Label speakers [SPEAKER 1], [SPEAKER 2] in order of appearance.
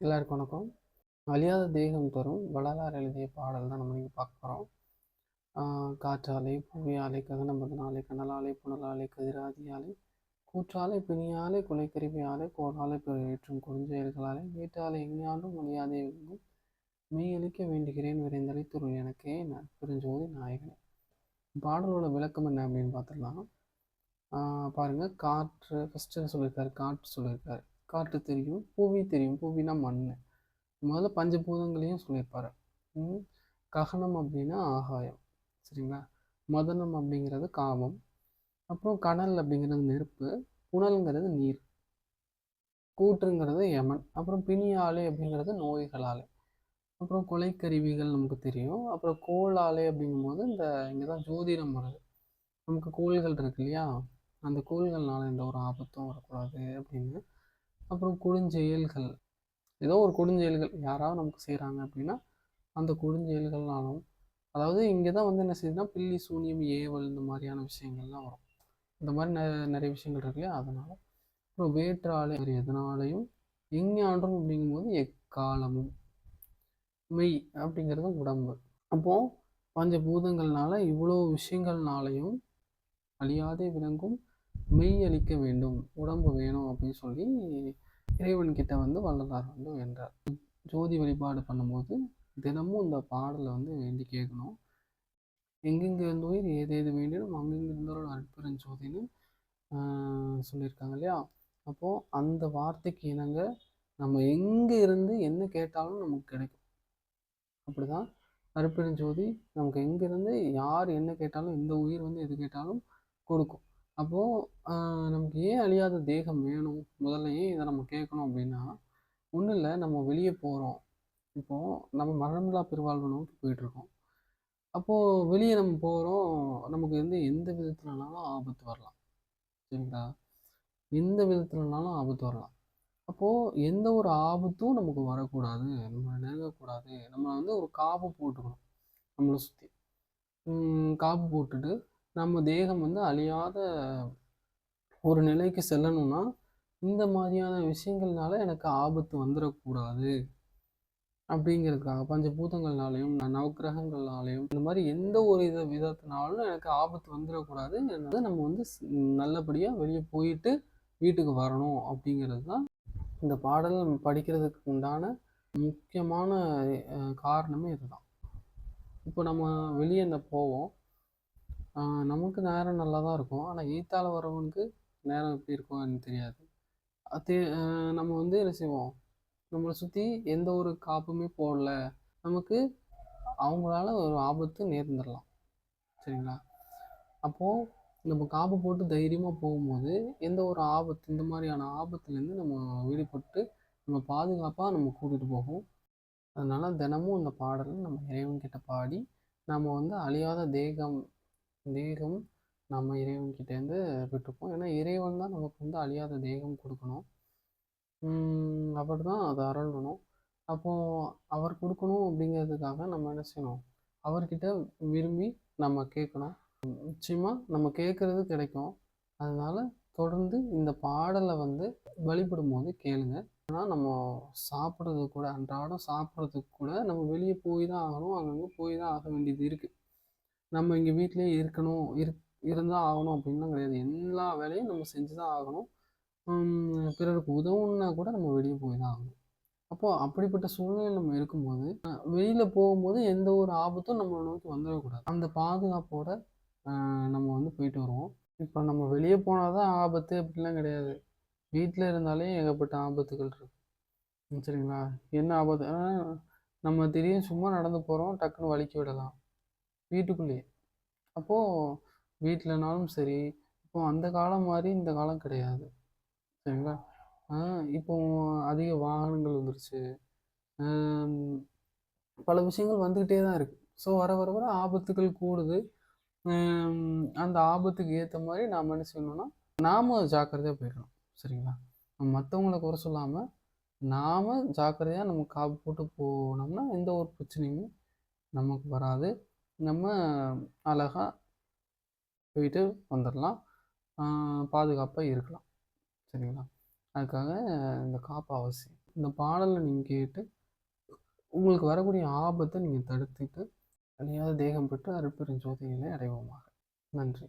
[SPEAKER 1] எல்லாருக்கும் வணக்கம். அழியாத தேகம் தரும் வள்ளலார் எழுதிய பாடல் தான் நம்ம இங்கே பார்க்க போகிறோம் காற்றாலை புவியாலை ககனபதனாலை கனலாலை புனலாலை கதிராதியாலை கூற்றாலை பிணியாலை குலைக்கருவியாலை கோடாலை ஏற்றும் குறிஞ்செயல்களாலே வீட்டாலை எங்கேயாலும் அழியாதே விரும்பும் மெய்யளிக்க வேண்டுகிறேன் விரைந்தலை துருள் எனக்கே நான் நாயகனே. பாடலோட விளக்கம் என்ன அப்படின்னு பார்த்துடலாம். பாருங்கள் காற்று ஃபஸ்ட்டு சொல்லியிருக்காரு காற்று சொல்லியிருக்காரு காற்று தெரியும் புவி தெரியும். புவினா மண் முதல்ல பஞ்சபூதங்களையும் சொல்லியிருப்பார். ககனம் அப்படின்னா ஆகாயம் சரிங்களா? மதனம் அப்படிங்கிறது காமம். அப்புறம் கடல் அப்படிங்கிறது நெருப்பு புனல்ங்கிறது நீர். கூற்றுங்கிறது யமன். அப்புறம் பிணியாலை அப்படிங்கிறது நோய்களாலே. அப்புறம் கொலைக்கருவிகள் நமக்கு தெரியும். அப்புறம் கோளாலை அப்படிங்கும்போது இந்த இங்கே தான் ஜோதிடம் வருது. நமக்கு கோள்கள் இருக்கு இல்லையா? அந்த கோள்கள்னால எந்த ஒரு ஆபத்தும் வரக்கூடாது அப்படின்னு அப்புறம் கொடுஞ்செயல்கள். ஏதோ ஒரு கொடுஞ்செயல்கள் யாராவது நமக்கு செய்கிறாங்க அப்படின்னா அந்த கொடுஞ்செயல்கள்னாலும் அதாவது இங்கே தான் வந்து என்ன செய்யுதுன்னா பில்லி சூனியம் ஏவல் இந்த மாதிரியான விஷயங்கள்லாம் வரும். இந்த மாதிரி நெ நிறைய விஷயங்கள் இருக்கு இல்லையா? அதனால். அப்புறம் வேற்றாலை வேறு எதனாலையும் எஞ்ஞான்றும் அப்படிங்கும்போது எக்காலமும். மெய் அப்படிங்கிறது உடம்பு. அப்போது பஞ்சபூதங்கள்னால இவ்வளோ விஷயங்கள்னாலையும் அழியாதே விளங்கும் மெய் அளிக்க வேண்டும். உடம்பு வேணும் அப்படின்னு சொல்லி இறைவன் கிட்ட வந்து வள்ளலார் வந்து வேண்டார் ஜோதி வழிபாடு பண்ணும்போது தினமும் இந்த பாடலை வந்து வேண்டி கேட்கணும். எங்கெங்க இருந்தோயிர் ஏதேது வேண்டினும் அங்கெங்கே இருந்தோரோட அற்புதம் ஜோதின்னு சொல்லியிருக்காங்க இல்லையா? அப்போது அந்த வார்த்தைக்கு இணங்க நம்ம எங்கே இருந்து என்ன கேட்டாலும் நமக்கு கிடைக்கும். அப்படிதான் அருட்பெருஞ்சோதி நமக்கு எங்கேருந்து யார் என்ன கேட்டாலும் எந்த உயிர் வந்து எது கேட்டாலும் கொடுக்கும். அப்போது நமக்கு ஏன் அழியாத தேகம் வேணும்? முதல்ல ஏன் இதை நம்ம கேட்கணும் அப்படின்னா ஒன்றும் இல்லை நம்ம வெளியே போகிறோம் இப்போது நம்ம மரணமில்லா பெருவாழ்வு நோக்கி போயிட்டுருக்கோம். அப்போது வெளியே நம்ம போகிறோம் நமக்கு வந்து எந்த விதத்துலனாலும் ஆபத்து வரலாம். சரிங்களா? எந்த விதத்துலனாலும் ஆபத்து வரலாம். அப்போது எந்த ஒரு ஆபத்தும் நமக்கு வரக்கூடாது. நம்ம நெருங்கக்கூடாது. நம்ம வந்து ஒரு காப்பு போட்டுக்கணும். நம்மளை சுற்றி காப்பு போட்டுட்டு நம்ம தேகம் வந்து அழியாத ஒரு நிலைக்கு செல்லணும்னா இந்த மாதிரியான விஷயங்கள்னால எனக்கு ஆபத்து வந்துடக்கூடாது அப்படிங்கிறதுக்காக பஞ்சபூதங்கள்னாலையும் நவக்கிரகங்கள்னாலையும் இந்த மாதிரி எந்த ஒரு வித விதத்தினாலும் எனக்கு ஆபத்து வந்துடக்கூடாது என்னது நம்ம வந்து நல்லபடியாக வெளியே போயிட்டு வீட்டுக்கு வரணும் அப்படிங்கிறது தான் இந்த பாடல். படிக்கிறதுக்கு உண்டான முக்கியமான காரணமே இதுதான். இப்போ நம்ம வெளியே இந்த போவோம். நமக்கு நேரம் நல்லா தான் இருக்கும். ஆனால் எயித்தால் வரவனுக்கு நேரம் எப்படி இருக்கும்னு தெரியாது. அது நம்ம வந்து என்ன செய்வோம்? நம்மளை சுற்றி எந்த ஒரு காப்புமே போடல. நமக்கு அவங்களால ஒரு ஆபத்து நேர்ந்துடலாம் சரிங்களா? அப்போது நம்ம காப்பு போட்டு தைரியமாக போகும்போது எந்த ஒரு ஆபத்து இந்த மாதிரியான ஆபத்துலேருந்து நம்ம விடுபட்டு நம்ம பாதுகாப்பாக நம்ம கூட்டிகிட்டு போகும். அதனால் தினமும் இந்த பாடலை நம்ம இறைவன்கிட்ட பாடி நம்ம வந்து அழியாத தேகம் தேகம் நம்ம இறைவன்கிட்டேருந்து பெற்றுப்போம் ஏன்னா இறைவன் தான் நமக்கு வந்து அழியாத தேகம் கொடுக்கணும். அவர் தான் அதை அருளணும். அப்போது அவர் கொடுக்கணும் அப்படிங்கிறதுக்காக நம்ம என்ன செய்யணும்? அவர்கிட்ட விரும்பி நம்ம கேட்கணும். நிச்சயமாக நம்ம கேட்குறது கிடைக்கும். அதனால் தொடர்ந்து இந்த பாடலை வந்து வழிபடும் போது கேளுங்க. ஆனால் நம்ம சாப்பிட்றது கூட அன்றாடம் சாப்பிட்றதுக்கு கூட நம்ம வெளியே போய் தான் ஆகணும். அங்கங்கே போய் தான் ஆக வேண்டியது இருக்குது நம்ம இங்கே வீட்டிலே இருக்கணும் இரு இருந்தால் ஆகணும் அப்படின்லாம் கிடையாது. எல்லா வேலையும் நம்ம செஞ்சு தான் ஆகணும் பிறருக்கு உதவுன்னா கூட நம்ம வெளியே போய் தான் ஆகணும். அப்போது அப்படிப்பட்ட சூழ்நிலை நம்ம இருக்கும்போது வெளியில் போகும்போது எந்த ஒரு ஆபத்தும் நம்மளை நோக்கி வந்துடக்கூடாது. அந்த பாதுகாப்போட நம்ம வந்து போயிட்டு வருவோம். இப்போ நம்ம வெளியே போனால் தான் ஆபத்து அப்படிலாம் கிடையாது. வீட்டில் இருந்தாலே ஏகப்பட்ட ஆபத்துகள் இருக்கு. சரிங்களா? என்ன ஆபத்து? நம்ம திடீர்னு சும்மா நடந்து போகிறோம் டக்குன்னு வலிக்கி விடலாம். வீட்டுக்குள்ளேயே. அப்போது வீட்டிலனாலும் சரி இப்போ அந்த காலம் மாதிரி இந்த காலம் கிடையாது. சரிங்களா? இப்போ அதிக வாகனங்கள் வந்துருச்சு. பல விஷயங்கள் வந்துக்கிட்டே தான் இருக்குது ஸோ வர வர வர ஆபத்துகள் கூடுது. அந்த ஆபத்துக்கு ஏற்ற மாதிரி நாம் என்ன செய்யணும்னா நாம் ஜாக்கிரதையாக போயிடணும். சரிங்களா? மற்றவங்களை மற்றவங்கள குறை சொல்லாமல் நாம் ஜாக்கிரதையாக நம்ம காப்பு போட்டு போனோம்னா எந்த ஒரு பிரச்சனையுமே நமக்கு வராது. நம்ம அழகாக போயிட்டு வந்துடலாம் பாதுகாப்பாக இருக்கலாம். சரிங்களா? அதுக்காக இந்த காப்பு அவசியம். இந்த பாடலை நீங்கள் கேட்டு உங்களுக்கு வரக்கூடிய ஆபத்தை நீங்கள் தடுத்துட்டு அழியாத தேகம் பெற்று அருட்பெரும் ஜோதிகளை அடைவோமாக. நன்றி.